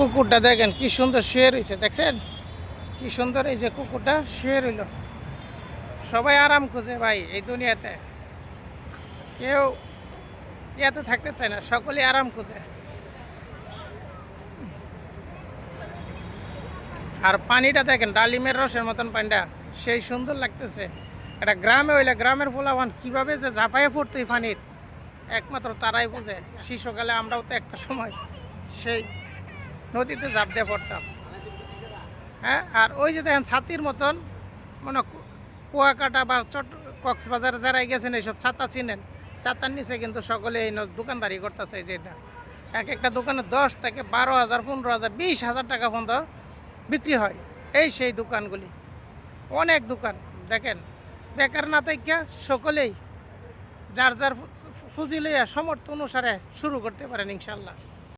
কুকুরটা দেখেন, কি সুন্দর শুয়ে রয়েছে, দেখছেন? কি সুন্দর এই যে কুকুরটা শুয়ে রইল। সবাই আরাম খুঁজে ভাই এই দুনিয়াতে। কেউ ইয়াতে থাকতে চায় না সকলে আরাম খুঁজে। আর পানিটা দেখেন, ডালিমের রসের মতন পানিটা, সেই সুন্দর লাগতেছে। এটা গ্রামে হইলে গ্রামের পোলাবান কীভাবে যে ঝাঁপাইয়ে ফুটতো এই পানির? একমাত্র তারাই বোঝে। শিশুকালে আমরাও তো একটা সময় সেই নদীতে ঝাঁপ দিয়ে পড়তাম। হ্যাঁ আর ওই যে দেখেন ছাতির মতন মানে কুয়াকাটা বা চট, কক্সবাজার যারা গেছেন, এইসব ছাতা চিনেন। ছাতার নিচে কিন্তু সকলে এই দোকানদারি করতেছে এই যে এটা। এক একটা দোকানে দশ থেকে বারো হাজার, পনেরো হাজার, বিশ হাজার টাকা পর্যন্ত বিক্রি হয় এই সেই দোকানগুলি। অনেক দোকান, দেখেন। বেকার না থেকে সকলেই যার যার ফু- ফুজি লইয়া সমর্থ অনুসারে শুরু করতে পারেন ইনশাল্লাহ।